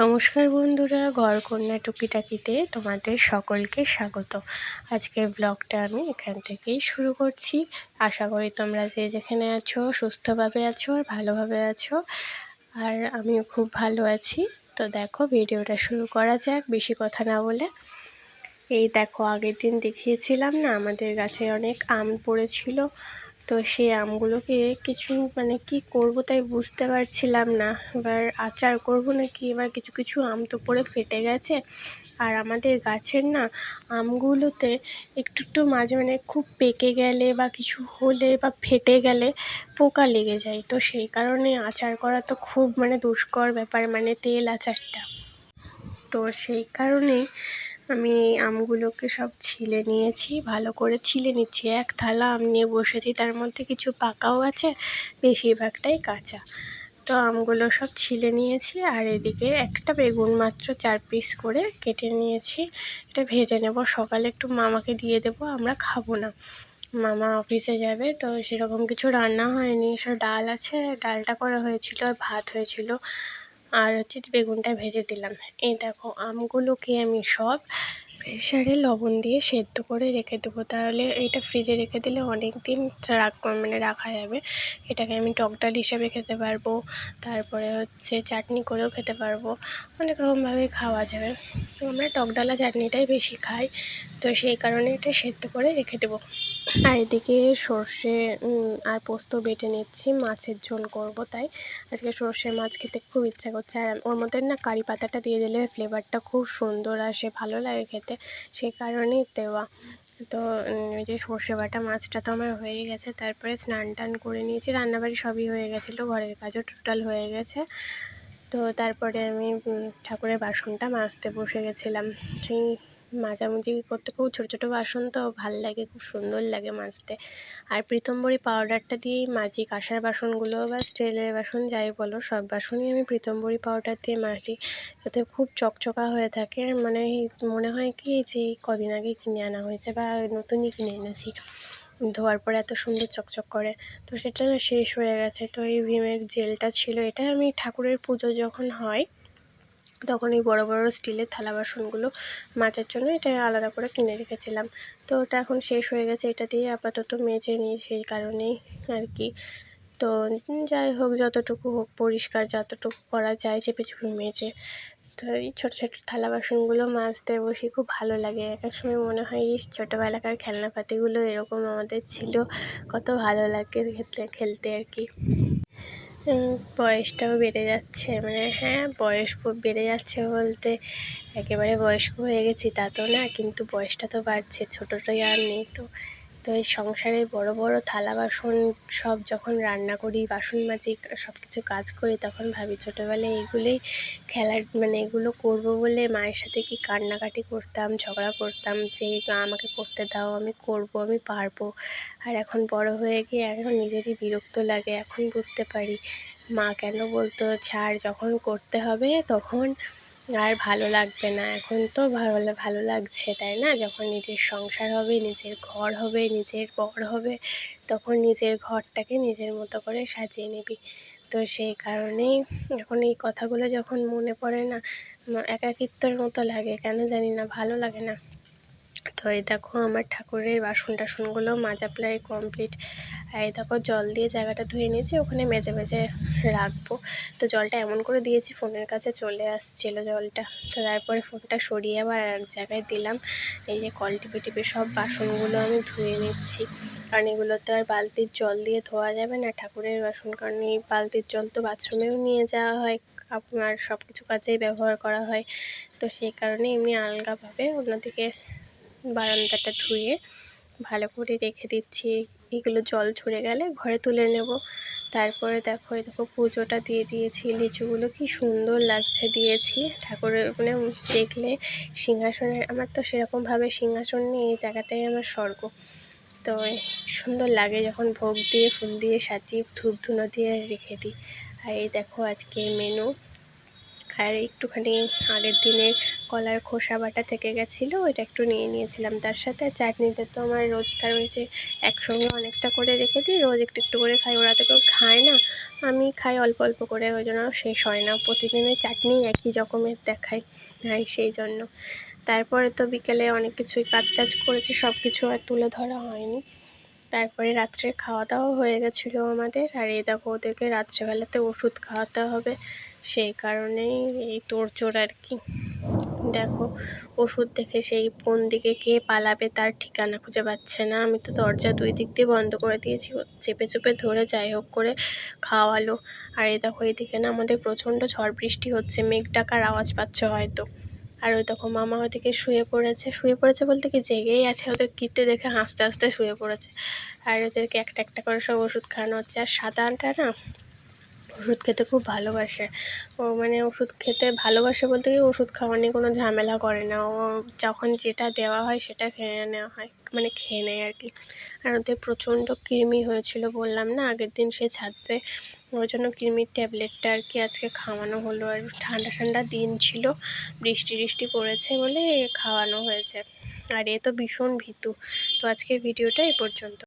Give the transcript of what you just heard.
নমস্কার বন্ধুরা, ঘরকন্যা টুকিটাকিতে তোমাদের সকলকে স্বাগত। আজকের ব্লগটা আমি এখান থেকেই শুরু করছি। আশা করি তোমরা যে যেখানে আছো, সুস্থভাবে আছো আর ভালোভাবে আছো। আর আমিও খুব ভালো আছি। তো দেখো, ভিডিওটা শুরু করা যাক, বেশি কথা না বলে। এই দেখো, আগের দিন দেখিয়েছিলাম না, আমাদের গাছে অনেক আম পড়েছিল। তো সেই আমগুলোকে কিছু মানে কি করব তাই বুঝতে পারছিলাম না। এবার আচার করব নাকি? এবার কিছু কিছু আম তো পড়ে ফেটে গেছে। আর আমাদের গাছের না আমগুলোতে একটু একটু মাঝে মানে খুব পেকে গেলে বা কিছু হলে বা ফেটে গেলে পোকা লেগে যায়। তো সেই কারণে আচার করা তো খুব মানে দুষ্কর ব্যাপার মানে তেল আচারটা। তো সেই কারণেই আমি আমগুলোকে সব ছিলে নিয়েছি, ভালো করে ছিলে নিচ্ছি। এক থালা আম নিয়ে বসেছি, তার মধ্যে কিছু পাকাও আছে, বেশিরভাগটাই কাঁচা। তো আমগুলো সব ছিলে নিয়েছি, আর এদিকে একটা বেগুন মাত্র চার পিস করে কেটে নিয়েছি। এটা ভেজে নেব, সকালে একটু মামাকে দিয়ে দেব, আমরা খাব না। মামা অফিসে যাবে, তো সেরকম কিছু রান্না হয়নি। সব ডাল আছে, ডালটা করা হয়েছিল, আর ভাত হয়েছিল। আর হচ্ছে বেগুনটা ভেজে দিলাম। এই দেখো, আমগুলোকে আমি সব প্রেশারে লবণ দিয়ে সেদ্ধ করে রেখে দেবো। তাহলে এটা ফ্রিজে রেখে দিলে অনেক দিন রাখ মানে রাখা যাবে। এটাকে আমি টক ডাল হিসাবে খেতে পারব। তারপরে হচ্ছে চাটনি করেও খেতে পারব। অনেক রকমভাবে খাওয়া যাবে। তো আমরা টকডালা চাটনিটাই বেশি খাই। তো সেই কারণে এটা সেদ্ধ করে রেখে দেবো। আর এদিকে সর্ষে আর পোস্ত বেটে নিচ্ছি। মাছের ঝোল করব তাই। আজকে সর্ষে মাছ খেতে খুব ইচ্ছা করছে। আর ওর মধ্যে না কারি পাতাটা দিয়ে দিলে ফ্লেভারটা খুব সুন্দর আসে, ভালো লাগে খেতে। সেই কারণেই দেওয়া। তো ওই যে সর্ষে বাটা মাছটা তো আমার হয়ে গেছে। তারপরে স্নান টান করে নিয়েছি। রান্নাবাড়ি সবই হয়ে গেছিল। ঘরের কাজও টোটাল হয়ে গেছে। তো তারপরে আমি ঠাকুরের বাসনটা মাজতে বসে গেছিলাম। সেই মাজামুজি করতে খুব ছোটো ছোটো বাসন তো ভালো লাগে, খুব সুন্দর লাগে মাজতে। আর প্রীতমবরী পাউডারটা দিয়েই মাজি। কাঁসার বাসনগুলো বা স্টিলের বাসন যাই বলো, সব বাসনই আমি প্রীতমবরী পাউডার দিয়ে মাজি। যাতে খুব চকচকা হয়ে থাকে। মানে মনে হয় কি যে কদিন আগে কিনে আনা হয়েছে বা নতুনই কিনে এনেছি। ধোয়ার পরে এত সুন্দর চকচক করে। তো সেটা না শেষ হয়ে গেছে। তো এই ভিমের জেলটা ছিল এটা। আমি ঠাকুরের পুজো যখন হয়, তখন এই বড়ো বড়ো স্টিলের থালা বাসনগুলো মাজার জন্য এটা আলাদা করে কিনে রেখেছিলাম। তো ওটা এখন শেষ হয়ে গেছে। এটা দিয়ে আপাতত মেজে নিই সেই কারণেই আর কি। তো যাই হোক, যতটুকু হোক, পরিষ্কার যতটুকু করা যায়, চেপে চেপে মেজে। তো এই ছোটো ছোটো থালা বাসনগুলো মাজতে বসি খুব ভালো লাগে। এক এক সময় মনে হয়, ইস, ছোটোবেলাকার খেলনাপাতিগুলো এরকম আমাদের ছিল, কত ভালো লাগে খেলতে খেলতে আর কি। বয়সটাও বেড়ে যাচ্ছে মানে হ্যাঁ বয়স বেড়ে যাচ্ছে বলতে একেবারে বয়স্ক হয়ে গেছি তা তো না, কিন্তু বয়সটা তো বাড়ছে, ছোটোটাই আর নেই তো। তো এই সংসারের বড় বড় থালা বাসন সব যখন রান্না করি, বাসন মাজি সব কিছু কাজ করি, তখন ভাবি ছোটোবেলায় এগুলোই খেলার মানে এগুলো করব বলে মায়ের সাথে কি কান্নাকাটি করতাম, ঝগড়া করতাম যে আমাকে করতে দাও, আমি করব, আমি পারব। আর এখন বড় হয়ে গিয়ে এখন নিজেরই বিরক্ত লাগে, এখন বুঝতে পারি মা কেন বলতো, ছাড়, যখন করতে হবে তখন আর ভালো লাগবে না। এখন তো ভালো ভালো লাগছে, তাই না? যখন নিজের সংসার হবে, নিজের ঘর হবে, নিজের বর হবে, তখন নিজের ঘরটাকে নিজের মতো করে সাজিয়ে নিবি। তো সেই কারণেই এখন এই কথাগুলো যখন মনে পড়ে না একাকিত্বর মতো লাগে। কেন জানি না, ভালো লাগে না। তো এই দেখো আমার ঠাকুরের বাসন টাসনগুলো মাজা প্রায় কমপ্লিট আর এই দেখো জল দিয়ে জায়গাটা ধুয়ে নিয়েছি, ওখানে মেজে মেজে রাখব। তো জলটা এমন করে দিয়েছি, ফোনের কাছে চলে আসছিল জলটা। তো তারপরে ফোনটা সরিয়ে আবার এক জায়গায় দিলাম। এই যে কল টিপে টিপে সব বাসনগুলো আমি ধুয়ে নিচ্ছি। কারণ এগুলো তো আর বালতির জল দিয়ে ধোয়া যাবে না। ঠাকুরের বাসন, কারণ এই বালতির জল তো বাথরুমেও নিয়ে যাওয়া হয় আপনার সব কিছু কাজেই ব্যবহার করা হয়। তো সেই কারণে এমনি আলগাভাবে অন্যদিকে বারান্দাটা ধুয়ে ভালো করে রেখে দিচ্ছি। এগুলো জল ঝরে গেলে ঘরে তুলে নেব। তারপরে দেখো দেখো পুজোটা দিয়ে দিয়েছি। লিচুগুলো কি সুন্দর লাগছে দিয়েছি। ঠাকুরের মানে দেখলে সিংহাসনের আমার তো সেরকমভাবে সিংহাসন নেই, এই জায়গাটাই আমার স্বর্গ। তো সুন্দর লাগে যখন ভোগ দিয়ে, ফুল দিয়ে সাজিয়ে ধূপ ধুনো দিয়ে রেখে দিই। আর এই দেখো আজকে মেনু আর একটুখানি আগের দিনের কলার খোসা বাটা থেকে গেছিল, ওইটা একটু নিয়ে নিয়েছিলাম। তার সাথে চাটনিটা তো আমার রোজকার হয়েছে, একসঙ্গে অনেকটা করে রেখে দিই, রোজ একটু একটু করে খাই। ওরা তো কেউ খায় না, আমি খাই অল্প অল্প করে, ওই জন্য শেষ হয় না। প্রতিদিনের চাটনি একই রকমের দেখাই খাই সেই জন্য। তারপরে তো বিকেলে অনেক কিছুই কাজ টাজ করেছি সব কিছু আর তুলে ধরা হয়নি। তারপরে রাত্রে খাওয়া দাওয়া হয়ে গেছিল আমাদের। আর এই দেখো ওদেরকে রাত্রেবেলাতে ওষুধ খাওয়াতে হবে, সেই কারণেই এই তোড়জোড় আর কি। দেখো, ওষুধ দেখে সেই কোন দিকে কে পালাবে তার ঠিকানা খুঁজে পাচ্ছে না। আমি তো দরজা দুই দিক দিয়ে বন্ধ করে দিয়েছি, চেপে চেপে ধরে যাই হোক করে খাওয়ালো। আর এই দেখো এদিকে না আমাদের প্রচণ্ড ঝড় বৃষ্টি হচ্ছে, মেঘ ডাকার আওয়াজ পাচ্ছ হয়তো। আর ওই তখন মামা ওদিকে শুয়ে পড়েছে। শুয়ে পড়েছে বলতে কি জেগেই আছে, ওদের কিটতে দেখে হাসতে হাসতে শুয়ে পড়েছে। আর ওদেরকে একটা একটা করে সব ওষুধ খাওয়ানো হচ্ছে। আর সাদা না ওষুধ খেতে খুব ভালোবাসে। ও মানে ওষুধ খেতে ভালোবাসে বলতে কি ওষুধ খাওয়া নিয়ে কোনো ঝামেলা করে না। ও যখন যেটা দেওয়া হয় সেটা খেয়ে নেওয়া হয় মানে খেয়ে নেয় আর কি। আর ওদের প্রচণ্ড কৃমি হয়েছিল বললাম না, আগের দিন সে ছাদতে ওই জন্য কৃমির ট্যাবলেটটা আর কি আজকে খাওয়ানো হলো। আর ঠান্ডা ঠান্ডা দিন ছিল, বৃষ্টি টিষ্টি পড়েছে বলে খাওয়ানো হয়েছে। আর এ তো ভীষণ ভীতু। তো আজকের ভিডিওটা এ পর্যন্ত।